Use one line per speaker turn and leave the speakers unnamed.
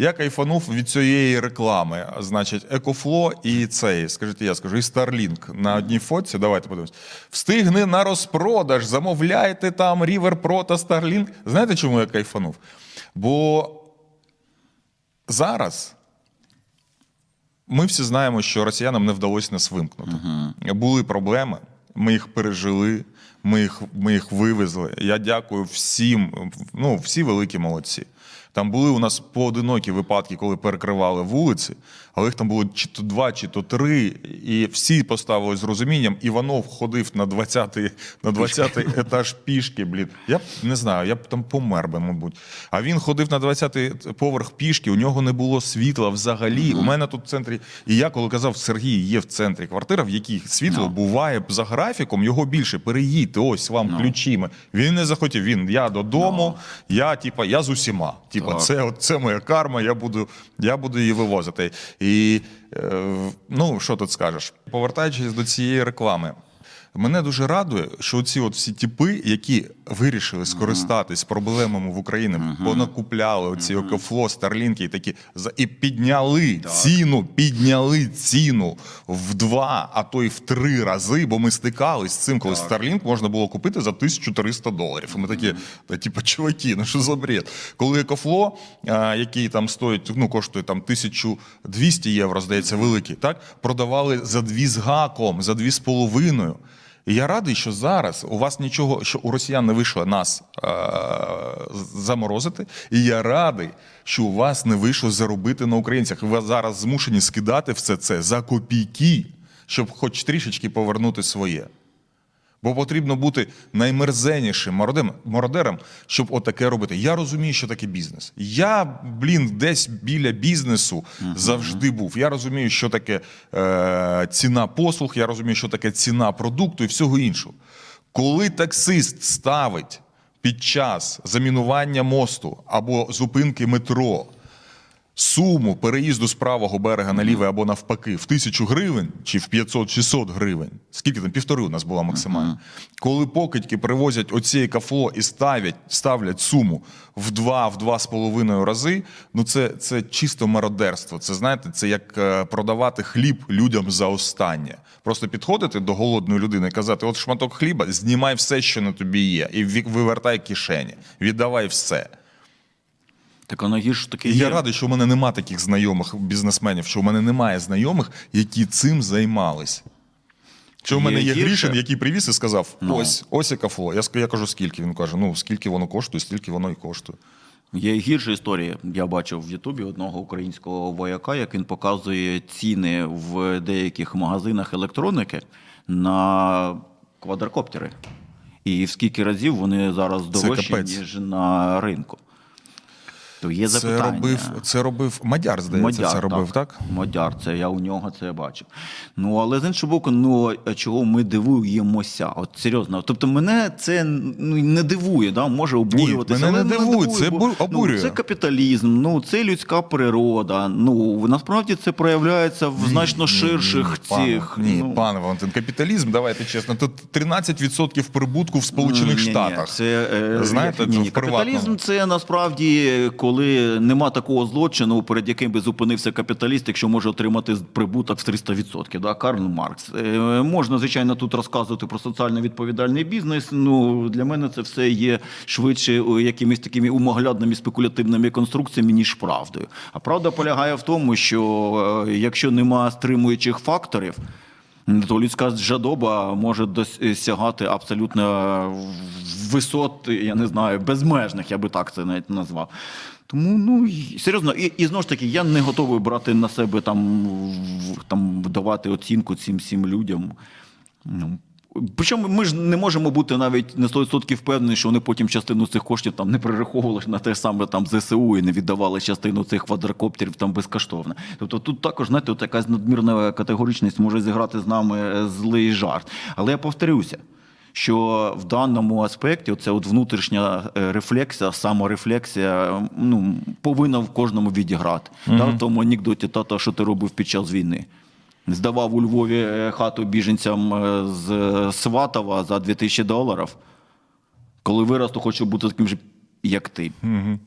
Я кайфанув від цієї реклами. Значить, Екофло і цей, скажіть, я скажу, і Starlink на одній фотці. Давайте подивимось. Встигни на розпродаж, замовляйте там River Pro та Starlink. Знаєте, чому я кайфанув? Бо зараз ми всі знаємо, що росіянам не вдалося нас вимкнути. Були проблеми, ми їх пережили, ми їх, ми їх вивезли. Я дякую всім, ну, всі великі молодці. Там були у нас поодинокі випадки, коли перекривали вулиці, але їх там було чи то два, чи то три, і всі поставили з розумінням. Іванов ходив на 20-й на 20 етаж пішки. Блін. Я б не знаю, я б там помер би, мабуть. А він ходив на 20-й поверх пішки, у нього не було світла взагалі. У мене тут в центрі. І я коли казав, Сергій, є в центрі квартира, в якій світло буває за графіком, його більше. Переїдьте, ось вам ключі. Він не захотів. Він я додому, я типа, я з усіма. Типа, це, от, це моя карма, я буду, я буду її вивозити. І е, ну, що тут скажеш? Повертаючись до цієї реклами. Мене дуже радує, що ці от всі типи, які вирішили скористатись проблемами в Україні, понакупляли оці Окофло, Старлінки і такі і підняли ціну, підняли ціну в два, а то й в три рази, бо ми стикались з цим, коли Starlink можна було купити за 1300 доларів. І ми такі, та типу, чуваки, ну що за бред? Коли Екофло, який там стоїть, ну коштує там 1200 євро, здається, великий, так продавали за дві з гаком, за дві з половиною. Я радий, що зараз у вас нічого, що у росіян не вийшло нас е- заморозити. І я радий, що у вас не вийшло заробити на українцях. Ви зараз змушені скидати все це за копійки, щоб хоч трішечки повернути своє. Бо потрібно бути наймерзеннішим мародером, мародером, щоб отаке робити. Я розумію, що таке бізнес. Я, блін, десь біля бізнесу завжди був. Я розумію, що таке е, ціна послуг, я розумію, що таке ціна продукту і всього іншого. Коли таксист ставить під час замінування мосту або зупинки метро суму переїзду з правого берега на лівий або навпаки в тисячу гривень чи в 500-600 гривень. Скільки там? Півтори у нас була максимальна. Коли покидьки привозять оці кафло і ставлять, ставлять суму в два, в два з половиною рази, ну це, це чисто мародерство. Це знаєте, це як е, продавати хліб людям за останнє. Просто підходити до голодної людини і казати: от шматок хліба, знімай все, що на тобі є, і вивертай кишені, віддавай все.
Так воно гірше таки
І
є.
я радий, що у мене нема таких знайомих бізнесменів, що у мене немає знайомих, які цим займались. Що
Є
мене є
гірше.
Грішин, який привіз і сказав: ось, ось і кафло. Я, я кажу, скільки? Він каже: ну скільки воно коштує, стільки воно і коштує.
Є гірша історія. Я бачив в Ютубі одного українського вояка, як він показує ціни в деяких магазинах електроніки на квадрокоптери. І в скільки разів вони зараз дорожчі, ніж на ринку. То є
Це
запитання.
робив, це робив Мадяр, здається, це робив, так?
Мадяр, це я у нього це бачив. Ну але з іншого боку, ну чого ми дивуємося? От серйозно. Тобто мене це ну, не дивує, да? може обурюватися.
мене не дивує, це
бо,
обурює.
Ну, це капіталізм, ну це людська природа. Ну насправді це проявляється в значно ширших
пане,
цих.
Ні,
ну,
пане Валентин, капіталізм, давайте чесно, тут 13% прибутку в Сполучених
Ні-ні,
Штатах.
Це, е,
Знаєте,
ні, ні,
в приватному.
капіталізм це насправді коли нема такого злочину, перед яким би зупинився капіталіст, якщо може отримати прибуток в 300%. Да? Карл Маркс. Е, можна, звичайно, тут розказувати про соціально відповідальний бізнес. Ну для мене це все є швидше о, якимись такими умоглядними спекулятивними конструкціями, ніж правдою. А правда полягає в тому, що е, якщо нема стримуючих факторів. То людська жадоба може досягати абсолютно висот, я не знаю, безмежних, я би так це навіть назвав. Тому ну серйозно, і, і знову ж таки, я не готовий брати на себе там, в- там давати оцінку цим всім людям. Ну, Причому ми ж не можемо бути навіть на 100% впевнені, що вони потім частину цих коштів там не перераховували на те саме там ЗСУ і не віддавали частину цих квадрокоптерів там безкоштовно. Тобто тут також знаєте, от якась надмірна категоричність може зіграти з нами е, злий жарт. Але я повторюся. Що в даному аспекті оця от внутрішня е, рефлексія, саморефлексія ну, повинна в кожному відіграти. Да, в тому анекдоті тата, що ти робив під час війни. Здавав у Львові е, хату біженцям е, з Сватова за 2000 доларів. Коли виросту, хочу бути таким же, як ти.
Угу.